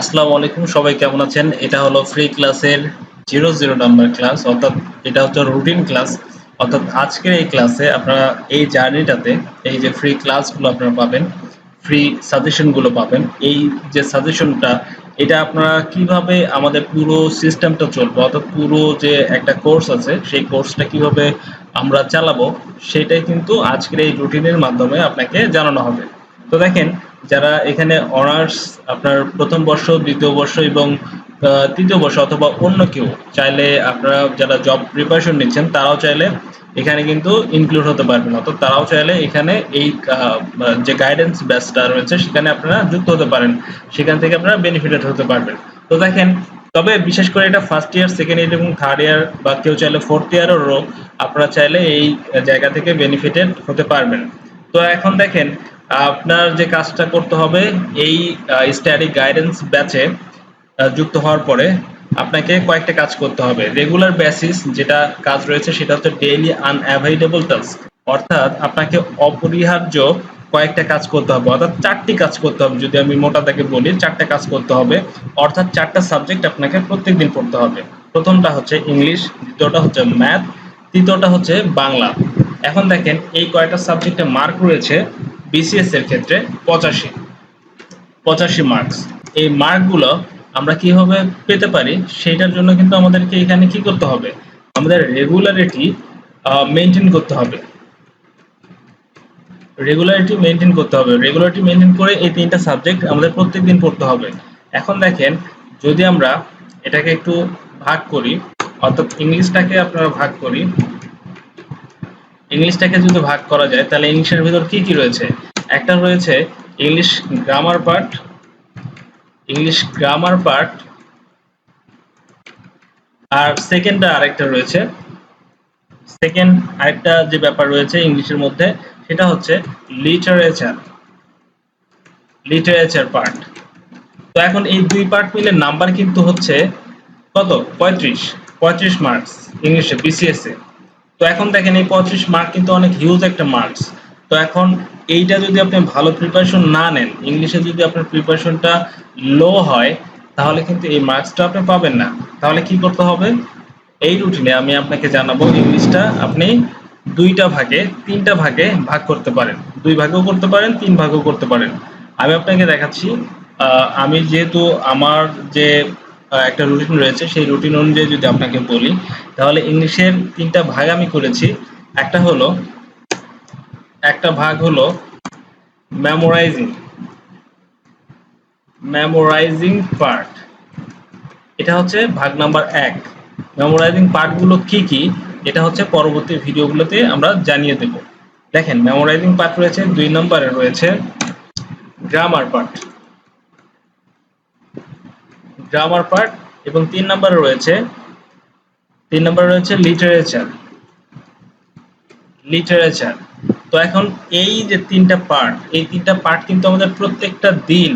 আসসালামু আলাইকুম, সবাই কেমন আছেন? এটা হলো ফ্রি ক্লাসের জিরো জিরো নাম্বার ক্লাস অর্থাৎ এটা হচ্ছে রুটিন ক্লাস অর্থাৎ আজকের এই ক্লাসে আপনারা এই জার্নিটাতে এই যে ফ্রি ক্লাসগুলো আপনারা পাবেন ফ্রি সাজেশনগুলো পাবেন, এই যে সাজেশনটা এটা আপনারা কীভাবে আমাদের পুরো সিস্টেমটা চলবে, অর্থাৎ পুরো যে একটা কোর্স আছে, সেই কোর্সটা কীভাবে আমরা চালাবো, সেটাই কিন্তু আজকের এই রুটিনের মাধ্যমে আপনাকে জানানো হবে। তো দেখেন যারা এখানে অনার্স আপনার প্রথম বর্ষ, দ্বিতীয় বর্ষ এবং তৃতীয় বর্ষ অথবা অন্য কেউ চাইলে আপনারা যারা জব প্রিপারেশন নিচ্ছেন, তারাও চাইলে এখানে কিন্তু ইনক্লুড হতে পারবেন। অর্থাৎ তারাও চাইলে এখানে এই যে গাইডেন্স ব্যাচটা রয়েছে, সেখানে আপনারা যুক্ত হতে পারেন। সেখান থেকে আপনারা বেনিফিটেড হতে পারবেন। তো দেখেন, তবে বিশেষ করে এটা ফার্স্ট ইয়ার সেকেন্ড ইয়ার এবং থার্ড ইয়ার বা কেউ চাইলে ফোর্থ ইয়ারেরও আপনারা চাইলে এই জায়গা থেকে বেনিফিটেড হতে পারবেন। তো এখন দেখেন, আপনার যে কাজটা করতে হবে, এই স্টাডি গাইডেন্স ব্যাচে যুক্ত হওয়ার পরে আপনাকে কয়েকটা কাজ করতে হবে। রেগুলার বেসিস যেটা কাজ রয়েছে, সেটা হচ্ছে ডেইলি আনঅ্যাভয়েডেবল টাস্ক অর্থাৎ আপনাকে অপরিহার্য কয়েকটা কাজ করতে হবে। অর্থাৎ চারটি কাজ করতে হবে, যদি আমি মোটা তাকে বলি, চারটা কাজ করতে হবে। অর্থাৎ চারটা সাবজেক্ট আপনাকে প্রত্যেকদিন পড়তে হবে। প্রথমটা হচ্ছে ইংলিশ দ্বিতীয়টা হচ্ছে ম্যাথ তৃতীয়টা হচ্ছে বাংলা। এখন দেখেন এই কয়টা সাবজেক্টে মার্ক রয়েছে বিসিএস এর ক্ষেত্রে পঁচাশি। পঁচাশি মার্কস এই মার্কগুলো আমরা কীভাবে পেতে পারি সেটার জন্য কিন্তু আমাদেরকে এখানে কি করতে হবে? আমাদের রেগুলারিটি মেনটেন করতে হবে। রেগুলারিটি মেনটেন করতে হবে। রেগুলারিটি মেনটেন করে এই তিনটা সাবজেক্ট আমাদের প্রত্যেকদিন পড়তে হবে। এখন দেখেন যদি আমরা এটাকে একটু ভাগ করি, অর্থাৎ ইংলিশটাকে আপনারা ভাগ করি ইংলিশটাকে যদি ভাগ করা যায়, তাহলে ইংলিশের ভিতর কি কি রয়েছে? একটা রয়েছে English grammar part, English grammar part, আর সেকেন্ডটা আরেকটা রয়েছে। সেকেন্ড আরেকটা যে ব্যাপার রয়েছে ইংলিশের মধ্যে, সেটা হচ্ছে লিটারেচার লিটারেচার পার্ট তো এখন এই দুই পার্ট মিলে নাম্বার কিন্তু হচ্ছে কত? পঁয়ত্রিশ। পঁয়ত্রিশ মার্কস ইংলিশে বিসিএস এ। তো এখন দেখেন এই পঁয়ত্রিশ মার্ক কিন্তু অনেক হিউজ একটা মার্কস তো এখন এইটা যদি আপনি ভালো প্রিপারেশন না নেন ইংলিশে যদি আপনার প্রিপারেশনটা লো হয়, তাহলে কিন্তু এই মার্কসটা আপনি পাবেন না। তাহলে কি করতে হবে? এই রুটিনে আমি আপনাকে জানাব ইংলিশটা আপনি দুইটা ভাগে, তিনটা ভাগে ভাগ করতে পারেন। দুই ভাগেও করতে পারেন, তিন ভাগেও করতে পারেন। আমি আপনাকে দেখাচ্ছি আমি যেহেতু আমার যে একটা রুটিন রয়েছে। সেই রুটিন অনুযায়ী যদি আপনাকে বলি, তাহলে ইংলিশের তিনটা ভাগ আমি করেছি। একটা হলো, একটা ভাগ হলো মেমোরাইজিং মেমোরাইজিং পার্ট এটা হচ্ছে ভাগ নাম্বার এক। মেমোরাইজিং পার্টগুলো কি কি? এটা হচ্ছে পরবর্তী ভিডিওগুলোতে আমরা জানিয়ে দেব। দেখেন মেমোরাইজিং পার্ট রয়েছে, দুই নম্বরে রয়েছে গ্রামার পার্ট গ্রামার পার্ট এবং তিন নম্বরে রয়েছে, তিন নম্বরে রয়েছে লিটারেচার লিটারেচার তো এখন এই যে তিনটা পার্ট এই তিনটা পার্ট কিন্তু আমাদের প্রত্যেকটা দিন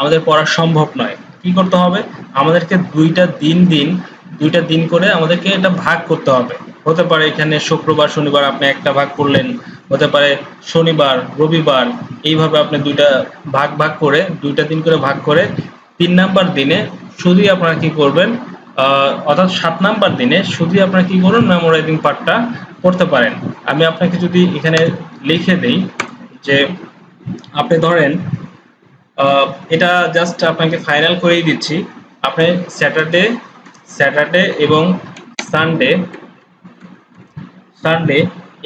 আমাদের পড়া সম্ভব নয়। কি করতে হবে? আমাদেরকে দুইটা দিন দিন, দুইটা দিন করে আমাদেরকে এটা ভাগ করতে হবে। হতে পারে এখানে শুক্রবার, শনিবার আপনি একটা ভাগ করলেন, হতে পারে শনিবার, রবিবার, এইভাবে আপনি দুইটা ভাগ ভাগ করে, দুইটা দিন করে ভাগ করে তিন নাম্বার দিনে শুধুই আপনারা কি করবেন অর্থাৎ সাত নাম্বার দিনে শুধুই আপনারা কি করুন মেমোরাইজিং পার্টটা করতে পারেন। আমি আপনাকে যদি এখানে লিখে দেই যে আপনি ধরেন এটা জাস্ট আপনাকে ফাইনাল করেই দিচ্ছি। আপনি স্যাটারডে স্যাটারডে এবং সানডে সানডে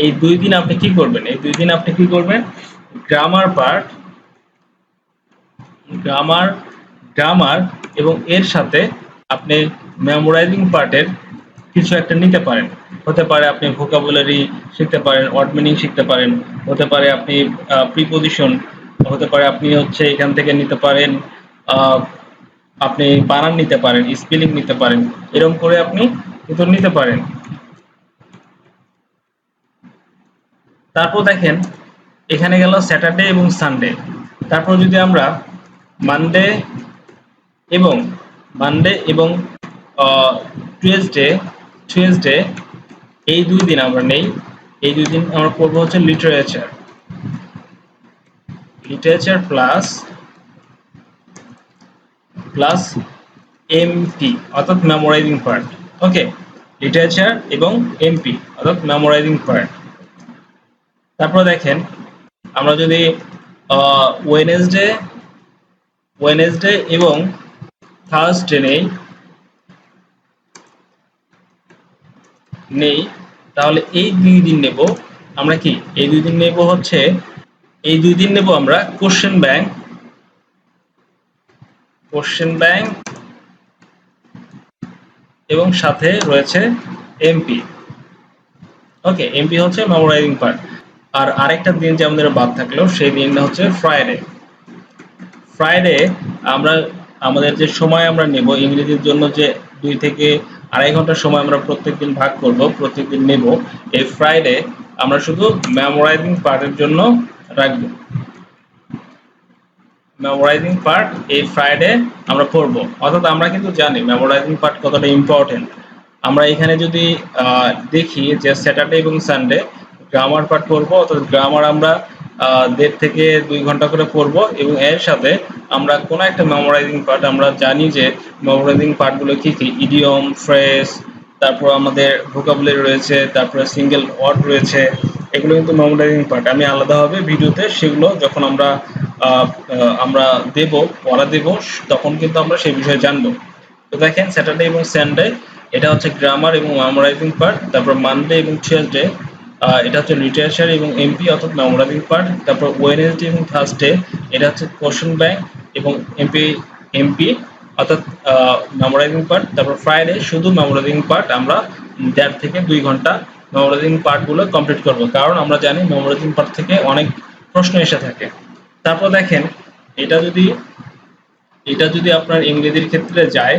এই দুই দিন আপনি কি করবেন? এই দুই দিন আপনি কি করবেন? গ্রামার পার্ট গ্রামার গ্রামার এবং এর সাথে আপনি মেমোরাইজিং পার্টের কিছু একটা নিতে পারেন। হতে পারে আপনি ভোকাবুলারি শিখতে পারেন ওয়ার্ড মিনিং শিখতে পারেন, হতে পারে আপনি প্রিপোজিশন হতে পারে আপনি হচ্ছে এখান থেকে নিতে পারেন আপনি বানান নিতে পারেন স্পেলিং নিতে পারেন এরকম করে আপনি কিন্তু নিতে পারেন। তারপর দেখেন, এখানে গেল স্যাটারডে এবং সানডে তারপর যদি আমরা মানডে এবং মানডে এবং টুয়েসডে টুয়েসডে এই দুই দিন আমরা নেই। এই দুই দিন আমরা পড়ব হচ্ছে literature literature plus plus MP অর্থাৎ মেমোরাইজিং পার্ট ওকে লিটারেচার এবং এমপি অর্থাৎ মেমোরাইজিং পার্ট তারপর দেখেন, আমরা যদি ওয়েনেসডে ওয়েনেসডে এবং থার্সডে নেই নেই। তাহলে এই দুই দিন নেব। আমরা কি? এই দুই দিন নেব হচ্ছে, এই দুই দিন নেব আমরা কোশ্চেন ব্যাংক। কোশ্চেন ব্যাংক এবং সাথে রয়েছে এমপি ওকে এমপি হচ্ছে মেমোরাইজিং পার্ট আর আরেকটা দিন যে আমাদের বাদ থাকল, সেই দিনটা হচ্ছে ফ্রাইডে ফ্রাইডে আমরা আমাদের যে সময় আমরা নেব, ইংরেজির জন্য যে দুই থেকে আড়াই ঘণ্টা সময় আমরা প্রত্যেকদিন ভাগ করব, প্রত্যেকদিন নেব, এই ফ্রাইডে আমরা শুধু মেমোরাইজিং পার্টের জন্য রাখব। মেমোরাইজিং পার্ট এই ফ্রাইডে আমরা পড়ব অর্থাৎ আমরা কিন্তু জানি মেমোরাইজিং পার্ট কতটা ইম্পর্টেন্ট আমরা এখানে যদি দেখি যে স্যাটারডে এবং সানডে গ্রামার পার্ট পড়ব অর্থাৎ গ্রামার আমরা দেড় থেকে দুই ঘণ্টা করে পড়ব এবং এর সাথে আমরা কোনো একটা মেমোরাইজিং পার্ট আমরা জানি যে মেমোরাইজিং পার্টগুলো কি কি? ইডিয়ম ফ্রেস তারপর আমাদের ভোকাবুলারি রয়েছে, তারপরে সিঙ্গেল ওয়ার্ড রয়েছে, এগুলো কিন্তু মেমোরাইজিং পার্ট আমি আলাদাভাবে ভিডিওতে সেগুলো যখন আমরা আমরা দেব, পড়া দেব, তখন কিন্তু আমরা সেই বিষয়ে জানব। তো দেখেন স্যাটারডে এবং সানডে এটা হচ্ছে গ্রামার এবং মেমোরাইজিং পার্ট তারপর মানডে এবং টিউসডে এটা হচ্ছে লিটারেচার এবং এমপি অর্থাৎ মেমোরাইজিং পার্ট তারপর ওয়েনেসডে এবং থার্সডে এটা হচ্ছে কোশ্চেন ব্যাংক এবং এমপি এমপি অর্থাৎ মেমোরাইজিং পার্ট তারপর ফ্রাইডে শুধু মেমোরাইজিং পার্ট আমরা দেড় থেকে দুই ঘণ্টা মেমোরাইজিং পার্টগুলো কমপ্লিট করব। কারণ আমরা জানি মেমোরাইজিং পার্ট থেকে অনেক প্রশ্ন এসে থাকে। তারপর দেখেন, এটা যদি এটা যদি আপনার ইংরেজির ক্ষেত্রে যায়,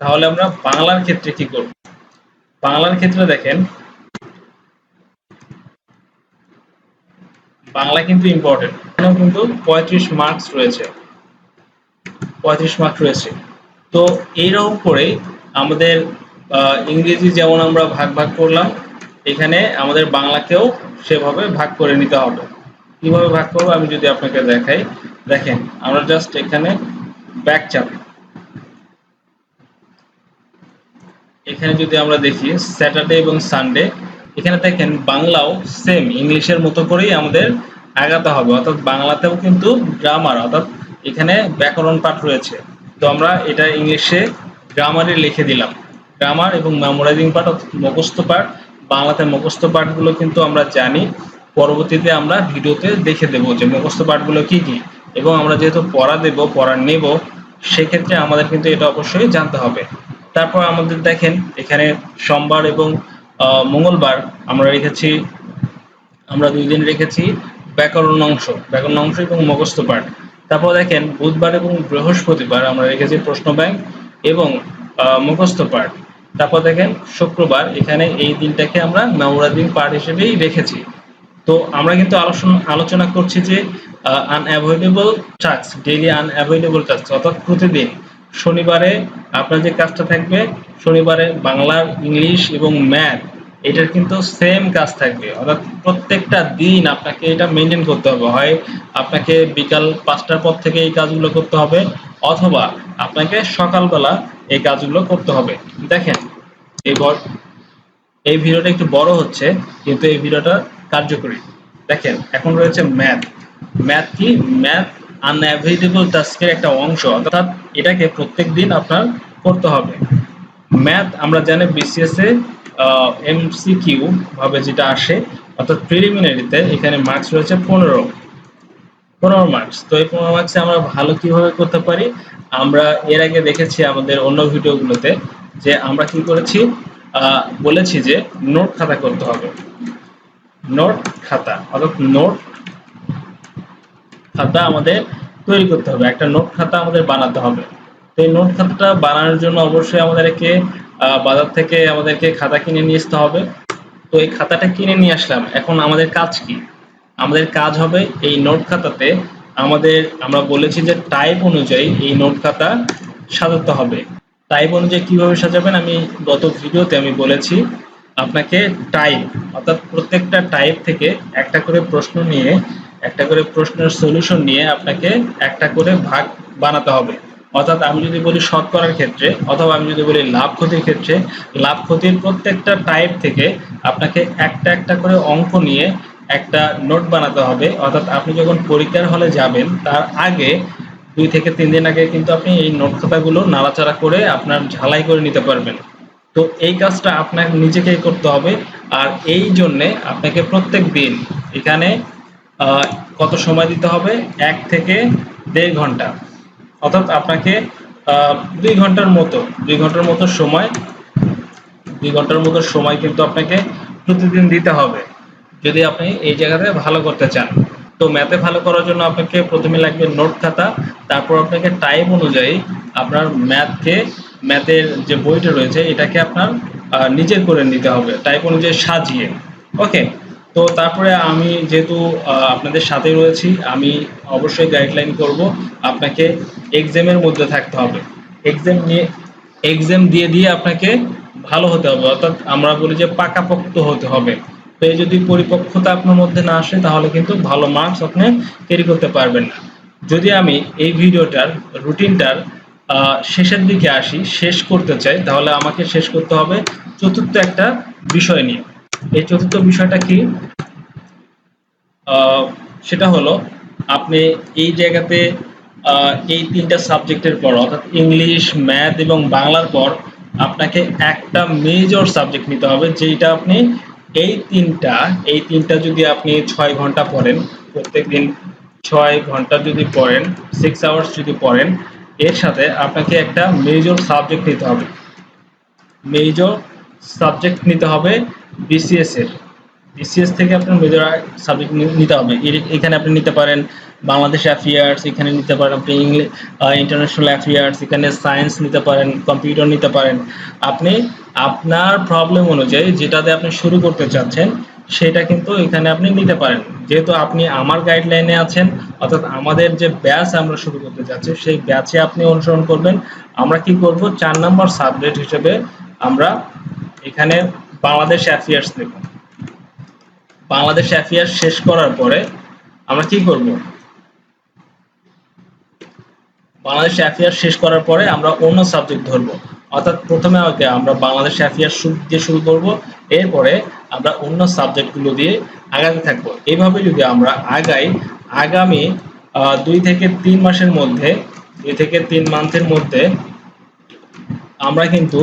তাহলে আমরা বাংলার ক্ষেত্রে কি করব? বাংলার ক্ষেত্রে দেখেন, বাংলা কিন্তু ইম্পর্টেন্ট এখানেও কিন্তু পঁয়ত্রিশ মার্কস রয়েছে। পঁয়ত্রিশ মার্ক রয়েছে। তো এইরকম করে আমাদের ইংরেজি যেমন আমরা ভাগ ভাগ করলাম, এখানে আমাদের বাংলাকেও সেভাবে ভাগ করে নিতে হবে। কীভাবে ভাগ করব আমি যদি আপনাকে দেখাই। দেখেন, আমরা জাস্ট এখানে ব্যাক চাপ। এখানে যদি আমরা দেখি স্যাটারডে এবং সানডে এখানে দেখেন বাংলাও সেম ইংলিশের মতো করেই আমাদের আগাতে হবে। অর্থাৎ বাংলাতেও কিন্তু গ্রামার অর্থাৎ এখানে ব্যাকরণ পাঠ রয়েছে। তো আমরা এটা ইংলিশে গ্রামারে লিখে দিলাম। গ্রামার এবং মেমোরাইজিং পার্ট অর্থাৎ মুখস্থ পাঠ, বাংলাতে মুখস্থ পাঠগুলো কিন্তু আমরা জানি। পরবর্তীতে আমরা ভিডিওতে দেখে দেবো যে মুখস্থ পাঠগুলো কি কি। এবং আমরা যেহেতু পড়া দেব, পড়া নেব, সেক্ষেত্রে আমাদের কিন্তু এটা অবশ্যই জানতে হবে। তারপর আমাদের দেখেন, এখানে সোমবার এবং মঙ্গলবার আমরা রেখেছি। আমরা দুই দিন রেখেছি। ব্যাকরণ অংশ ব্যাকরণ অংশ এবং মুখস্থ পাঠ। তারপর দেখেন, বুধবার এবং বৃহস্পতিবার আমরা রেখেছি প্রশ্ন ব্যাংক এবং মুখস্থ পাঠ। তারপর দেখেন, শুক্রবার, এখানে এই দিনটাকে আমরা মেমোরাইজিং পার্ট হিসেবেই রেখেছি। তো আমরা কিন্তু আলোচনা আলোচনা করছি যে unavoidable task daily unavoidable task অর্থাৎ প্রতিদিন। শনিবারে আপনার যে কাজটা থাকবে, শনিবারে বাংলার, ইংলিশ এবং ম্যাথ এটার কিন্তু সেম কাজ থাকবে। অর্থাৎ প্রত্যেকটা দিন আপনাকে এটা মেনটেন করতে হবে। হয় আপনাকে বিকাল পাঁচটার পর থেকে এই কাজগুলো করতে হবে, অথবা আপনাকে সকালবেলা এই কাজগুলো করতে হবে। দেখেন, এই এই ভিডিওটা একটু বড় হচ্ছে, কিন্তু এই ভিডিওটা কার্যকরী। দেখেন, এখন রয়েছে ম্যাথ ম্যাথ কি? ম্যাথ আনঅ্যাভেলেবল টাস্কের একটা অংশ। অর্থাৎ এটাকে প্রত্যেক দিন আপনার করতে হবে। ম্যাথ আমরা জানি বিসিএস এ এমসিকিউ ভাবে যেটা আসে, অর্থাৎ প্রিলিমিনারিতে এখানে মার্কস রয়েছে পনেরো। পনেরো মার্কস তো এই পনেরো মার্কসে আমরা ভালো কীভাবে করতে পারি? আমরা এর আগে দেখেছি আমাদের অন্য ভিডিওগুলোতে যে আমরা কি করেছি? বলেছি যে নোট খাতা করতে হবে। নোট খাতা, অর্থাৎ নোট খাতা আমাদের তৈরি করতে হবে। একটা নোট খাতা আমাদের বানাতে হবে। তো এই নোট খাতাটা বানানোর জন্য অবশ্যই আমাদেরকে বাজার থেকে আমাদেরকে খাতা কিনে নিয়ে আসতে হবে। তো এই খাতাটা কিনে নিয়ে আসলাম। এখন আমাদের কাজ কি? আমাদের কাজ হবে এই নোট খাতাতে আমাদের, আমরা বলেছি যে টাইপ অনুযায়ী এই নোট খাতা সাজাতে হবে। টাইপ অনুযায়ী কীভাবে সাজাবেন আমি গত ভিডিওতে আমি বলেছি। আপনাকে টাইপ অর্থাৎ প্রত্যেকটা টাইপ থেকে একটা করে প্রশ্ন নিয়ে, একটা করে প্রশ্নের সলিউশন নিয়ে আপনাকে একটা করে ভাগ বানাতে হবে। অর্থাৎ আমি যদি বলি শতকরার ক্ষেত্রে অথবা আমি যদি বলি লাভ ক্ষতির ক্ষেত্রে, লাভ ক্ষতির প্রত্যেকটা টাইপ থেকে আপনাকে একটা একটা করে অঙ্ক নিয়ে একটা নোট বানাতে হবে। অর্থাৎ আপনি যখন পরীক্ষার হলে যাবেন, তার আগে দুই থেকে তিন দিন আগে কিন্তু আপনি এই নোট খাতাগুলো নাড়াচাড়া করে আপনার ঝালাই করে নিতে পারবেন। তো এই কাজটা আপনার নিজেকেই করতে হবে। আর এই জন্যে আপনাকে প্রত্যেক দিন এখানে কত সময় দিতে হবে? এক থেকে দেড় ঘণ্টা। অর্থাৎ আপনাকে দুই ঘণ্টার মতো, দুই ঘণ্টার মতো সময়, দুই ঘণ্টার মতো সময় কিন্তু আপনাকে প্রতিদিন দিতে হবে। যদি আপনি এই জায়গাতে ভালো করতে চান। তো ম্যাথে ভালো করার জন্য আপনাকে প্রথমে লাগবে নোট খাতা, তারপর আপনাকে টাইম অনুযায়ী আপনার ম্যাথকে ম্যাথের যে বইটা রয়েছে, এটাকে আপনার নিজের করে নিতে হবে। টাইপ অনুযায়ী সাজিয়ে। ওকে তো তারপরে আমি যেহেতু আপনাদের সাথে রয়েছি, আমি অবশ্যই গাইডলাইন করব আপনাকে এক্সামের মধ্যে থাকতে হবে। এক্সাম নিয়ে এক্সাম দিয়ে দিয়ে আপনাকে ভালো হতে হবে। অর্থাৎ আমরা বলি যে পাকাপোক্ত হতে হবে। তো এই যদি পরিপক্কতা আপনার মধ্যে না আসে, তাহলে কিন্তু ভালো মার্কস আপনি ক্যারি করতে পারবেন না। যদি আমি এই ভিডিওটার রুটিনটার শেষের দিকে আসি, শেষ করতে চাই, তাহলে আমাকে শেষ করতে হবে চতুর্থ একটা বিষয় নিয়ে। এই চতুর্থ বিষয়টা কি? সেটা হলো, আপনি এই জায়গাতে এই তিনটা সাবজেক্টের পর, অর্থাৎ ইংলিশ ম্যাথ এবং বাংলার পর, আপনাকে একটা মেজর সাবজেক্ট নিতে হবে যেটা আপনি এই তিনটা এই তিনটা যদি আপনি ছয় ঘণ্টা পড়েন, প্রত্যেকদিন ছয় ঘণ্টা যদি পড়েন সিক্স আওয়ার্স যদি পড়েন, এর সাথে আপনাকে একটা মেজর সাবজেক্ট নিতে হবে। মেজর সাবজেক্ট নিতে হবে বিসিএস এর। বিসিএস থেকে আপনার মেজর সাবজেক্ট নিতে হবে। এখানে আপনি নিতে পারেন বাংলাদেশ অ্যাফেয়ার্স এখানে নিতে পারেন আপনি ইন্টারন্যাশনাল অ্যাফেয়ার্স এখানে সায়েন্স নিতে পারেন কম্পিউটার নিতে পারেন। আপনি আপনার প্রবলেম অনুযায়ী যেটাতে আপনি শুরু করতে চাচ্ছেন, সেটা কিন্তু এখানে আপনি নিতে পারেন। যেহেতু আপনি আমার গাইডলাইনে আছেন, অর্থাৎ আমাদের যে ব্যাচ আমরা শুরু করতে যাচ্ছি সেই ব্যাচে আপনি অনুসরণ করবেন। আমরা কি করব? চার নম্বর সাবজেক্ট হিসেবে আমরা এখানে বাংলাদেশ অ্যাফেয়ার্স নেব বাংলাদেশ অ্যাফেয়ার্স শেষ করার পরে আমরা কি করব? বাংলাদেশ অ্যাফেয়ার্স শেষ করার পরে আমরা অন্য সাবজেক্ট ধরব। অর্থাৎ প্রথমে আগে আমরা বাংলাদেশ অ্যাফেয়ার্স দিয়ে শুরু করব। এরপরে আমরা অন্য সাবজেক্টগুলো দিয়ে আগাতে থাকব। এইভাবে যদি আমরা আগাই, আগামী দুই থেকে তিন মাসের মধ্যে, দুই থেকে তিন মান্থের মধ্যে আমরা কিন্তু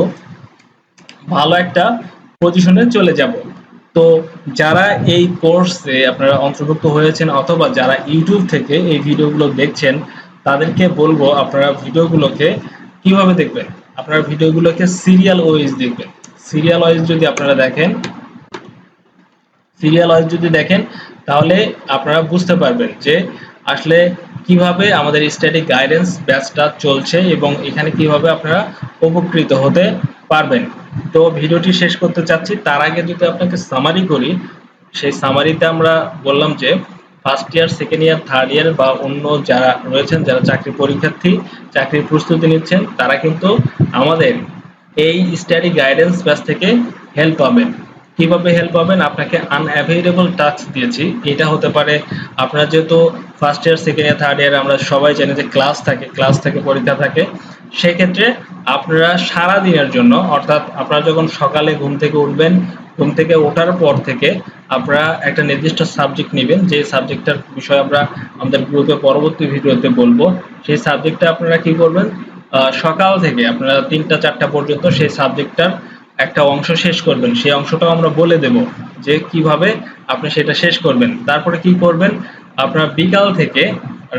ভালো একটা পজিশনে চলে যাব। তো যারা এই কোর্সে আপনারা অন্তর্ভুক্ত হয়েছেন অথবা যারা ইউটিউব থেকে এই ভিডিওগুলো দেখছেন, তাদেরকে বলব আপনারা ভিডিওগুলোকে কীভাবে দেখবেন? আপনারা ভিডিওগুলোকে সিরিয়াল ওয়াইজ দেখবেন। সিরিয়াল ওয়াইজ যদি আপনারা দেখেন সিরিয়াল ওয়াইজ যদি দেখেন, তাহলে আপনারা বুঝতে পারবেন যে আসলে কীভাবে আমাদের স্ট্যাটিক গাইডেন্স ব্যাচটা চলছে এবং এখানে কীভাবে আপনারা উপকৃত হতে পারবেন। তো ভিডিওটি শেষ করতে চাচ্ছি, তার আগে যদি আপনাকে সামারি করি, সেই সামারিতে আমরা বললাম যে first year second year third year বা অন্য যারা রয়েছেন, যারা চাকরি পরীক্ষার্থী চাকরির প্রস্তুতি নিচ্ছেন, তারা কিন্তু আমাদের এই স্টাডি গাইডেন্স ব্যাচ থেকে হেল্প পাবেন। কীভাবে হেল্প পাবেন? আপনাকে আনঅ্যাভেলেবল টাস্ক দিয়েছি। এটা হতে পারে আপনার যেহেতু first year second year third year আমরা সবাই জানি যে ক্লাস থাকে ক্লাস থাকে পরীক্ষা থাকে। সেক্ষেত্রে আপনারা সারা দিনের জন্য, অর্থাৎ আপনারা যখন সকালে ঘুম থেকে উঠবেন, ঘুম থেকে ওঠার পর থেকে আপনারা একটা নির্দিষ্ট সাবজেক্ট নেবেন। যে সাবজেক্টটার বিষয়ে আমরা আমাদের গ্রুপে পরবর্তী ভিডিওতে বলব। সেই সাবজেক্টটা আপনারা কি করবেন? সকাল থেকে আপনারা তিনটা, চারটা পর্যন্ত সেই সাবজেক্টটার একটা অংশ শেষ করবেন, সেই অংশটাও আমরা বলে দেব যে কীভাবে আপনি সেটা শেষ করবেন। তারপরে কি করবেন? আপনার বিকাল থেকে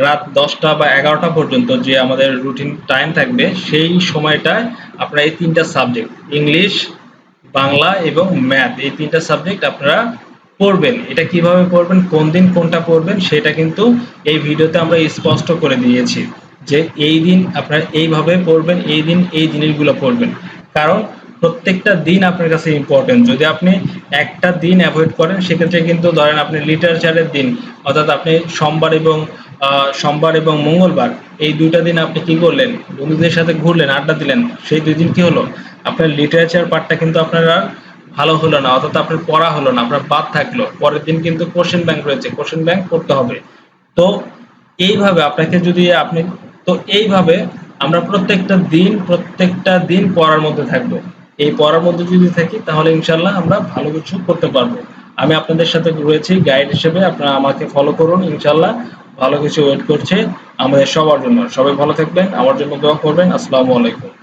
রাত দশটা বা এগারোটা পর্যন্ত যে আমাদের রুটিন টাইম থাকবে, সেই সময়টায় আপনারা এই তিনটা সাবজেক্ট ইংলিশ বাংলা এবং ম্যাথ এই তিনটা সাবজেক্ট আপনারা পড়বেন। এটা কীভাবে পড়বেন? কোন দিন কোনটা পড়বেন? সেটা কিন্তু এই ভিডিওতে আমরা স্পষ্ট করে দিয়েছি যে এই দিন আপনারা এইভাবে পড়বেন, এই দিন এই জিনিসগুলো পড়বেন। কারণ প্রত্যেকটা দিন আপনার কাছে ইম্পর্টেন্ট যদি আপনি একটা দিন অ্যাভয়েড করেন, সেক্ষেত্রে কিন্তু ধরেন আপনি লিটারেচারের দিন, অর্থাৎ আপনি সোমবার এবং সোমবার এবং মঙ্গলবার, এই দুইটা দিন আপনি কি করলেন? বন্ধুদের সাথে ঘুরলেন, আড্ডা দিলেন, সেই দুই দিন কি হলো? আপনার লিটারেচার পার্টটা কিন্তু আপনারা ভালো হলো না, অর্থাৎ আপনার পড়া হলো না, আপনার বাদ থাকল। পরের দিন কিন্তু কোশ্চেন ব্যাংক রয়েছে কোশ্চেন ব্যাংক করতে হবে। তো এইভাবে আপনাকে যদি আপনি, তো এইভাবে আমরা প্রত্যেকটা দিন প্রত্যেকটা দিন পড়ার মধ্যে থাকব। এই পড়ার মধ্যে যদি থাকি, তাহলে ইনশাল্লাহ আমরা ভালো কিছু করতে পারব। আমি আপনাদের সাথে রয়েছি গাইড হিসেবে। আপনারা আমাকে ফলো করুন ইনশাল্লাহ ভালো কিছু ওয়েট করছে আমাদের সবার জন্য। সবাই ভালো থাকবেন, আমার জন্য দোয়া করবেন। আসসালামু আলাইকুম।